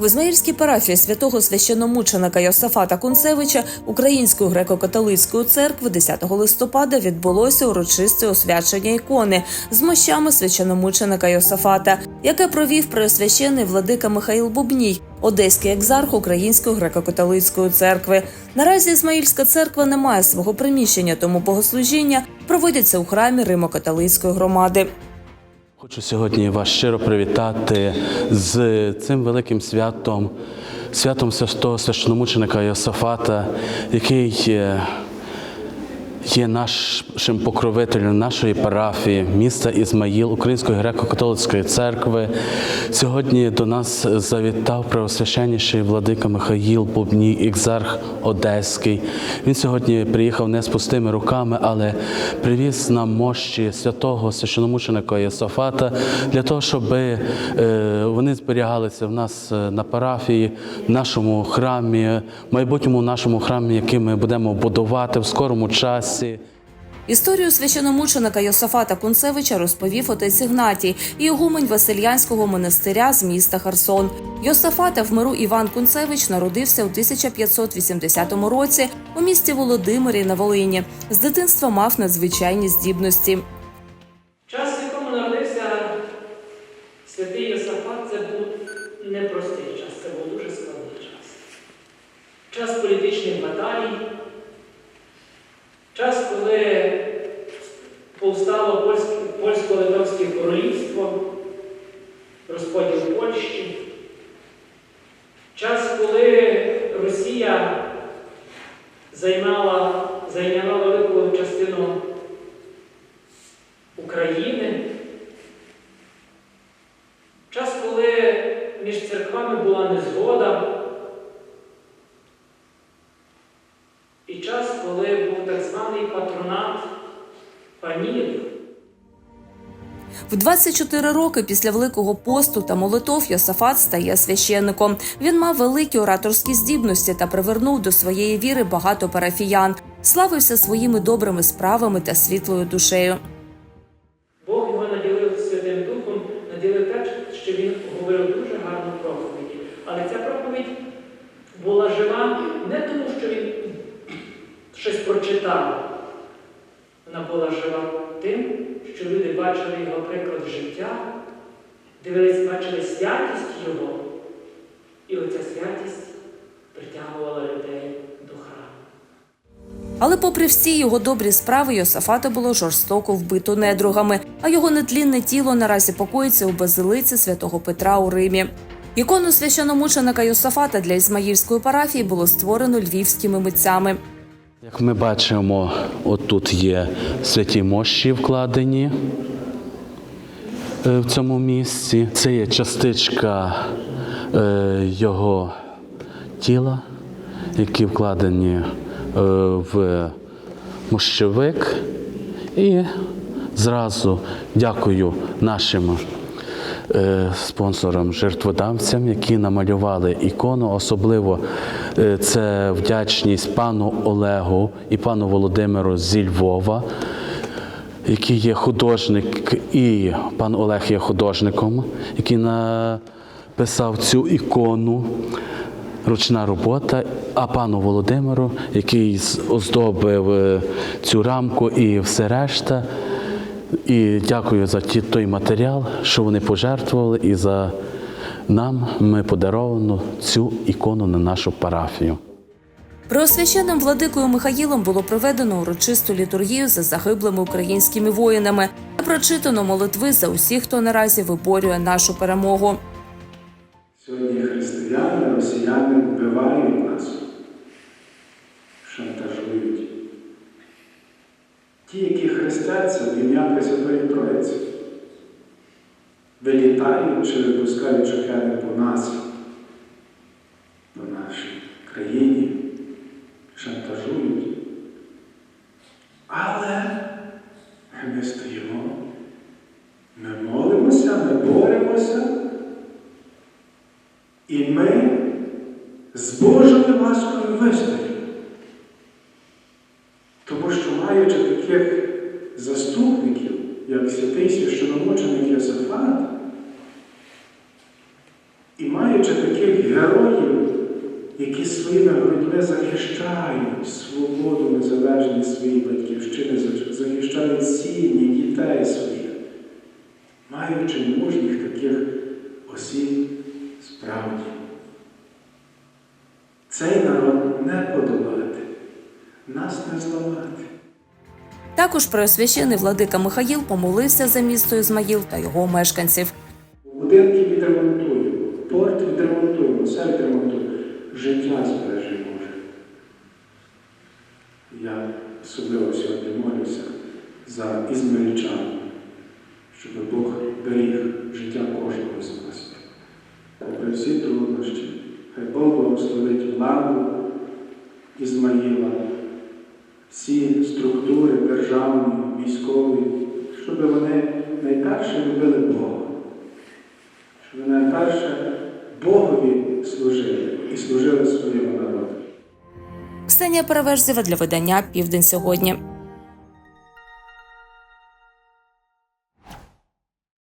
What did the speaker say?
В Ізмаїльській парафії святого священномученика Йосафата Кунцевича Української греко-католицької церкви 10 листопада відбулося урочисте освячення ікони з мощами священномученика Йосафата, яке провів преосвящений владика Михаїл Бубній, одеський екзарх Української греко-католицької церкви. Наразі Ізмаїльська церква не має свого приміщення, тому богослужіння проводяться у храмі Римо-католицької громади. Хочу сьогодні вас щиро привітати з цим великим святом, святом святого священомученика Йосафата, який е, є нашим покровителем нашої парафії, міста Ізмаїл, Української греко-католицької церкви. Сьогодні до нас завітав преосвященніший владика Михаїл Бубній, екзарх Одеський. Він сьогодні приїхав не з пустими руками, але привіз нам мощі святого священомученика Йосафата для того, щоб е, вони зберігалися в нас е, на парафії, в нашому храмі, в майбутньому нашому храмі, який ми будемо будувати в скорому часі. Історію священомученика Йосафата Кунцевича розповів отець Ігнатій, ігумень Васильянського монастиря з міста Херсон. Йосафата в миру Іван Кунцевич народився у 1580 році у місті Володимирі на Волині. З дитинства мав надзвичайні здібності. Час, в якому народився святий Йосафат, це був непростий час, це був дуже складний час. Час політичних баталій, час, коли повстало польсько-литовське королівство, розподіл Польщі, час, коли Росія займала, зайняла велику частину України. Час, коли між церквами була незгода. І час, коли був так званий патронат панів. В 24 роки після Великого посту та молитов Йосафат стає священником. Він мав великі ораторські здібності та привернув до своєї віри багато парафіян. Славився своїми добрими справами та світлою душею. Бог його наділив Святим Духом, наділив так, що він говорив дуже гарну проповідь. Але ця проповідь була жива не тому, що він щось прочитав. Вона була жива тим, що люди бачили його приклад життя, дивились, бачили святість його, і оця святість притягувала людей до храму. Але, попри всі його добрі справи, Йосафата було жорстоко вбито недругами, а його нетлінне тіло наразі покоїться у базилиці святого Петра у Римі. Ікону священомученика Йосафата для Ізмаїльської парафії було створено львівськими митцями. Як ми бачимо, отут є святі мощі вкладені е, в цьому місці. Це є частичка е, його тіла, які вкладені е, в мощовик. І зразу дякую нашим спонсорам, жертводавцям, які намалювали ікону. Особливо е, це вдячність пану Олегу і пану Володимиру зі Львова, який є художник, і пан Олег є художником, який написав цю ікону. Ручна робота, а пану Володимиру, який оздобив е, цю рамку і все решта. І дякую за ті, той матеріал, що вони пожертвували, і за нам ми подаровано цю ікону на нашу парафію. Преосвященним владикою Михаїлом було проведено урочисту літургію за загиблими українськими воїнами та прочитано молитви за усіх, хто наразі виборює нашу перемогу. Сьогодні християни, росіяни вбивають нас, шантажують. Ті, які хрестяться в ім'я Пресвятої Троїці, вилітають чи випускають шахеди по нас, по нашій країні, шантажують. Але ми стоїмо, ми молимося, ми боремося. І ми з Божою ласкою вистоїмо. Тому що, маючи таких як святий священомученик Йосифат, і маючи таких героїв, які своїми грудьми захищають свободу, незалежність своєї батьківщини, захищають сім'ї, дітей своїх, маючи мужніх таких осіб справді. Цей народ не подолати, нас не зламати. Також преосвящений владика Михаїл помолився за місто Ізмаїл та його мешканців. Будинки відремонтуємо, порт відремонтуємо, все відремонтуємо. Життя збережи Боже. Я особливо сьогодні молюся за ізмаїльчан, щоб Бог беріг життя кожного з нас. Попри всі труднощі, хай Бог благословить владу Ізмаїла, всі структури державні, військові, щоб вони найперше любили Бога щоб вони найперше Богові служили і служили своєму народу. Ксенія Перевежзєва для видання Південь сьогодні.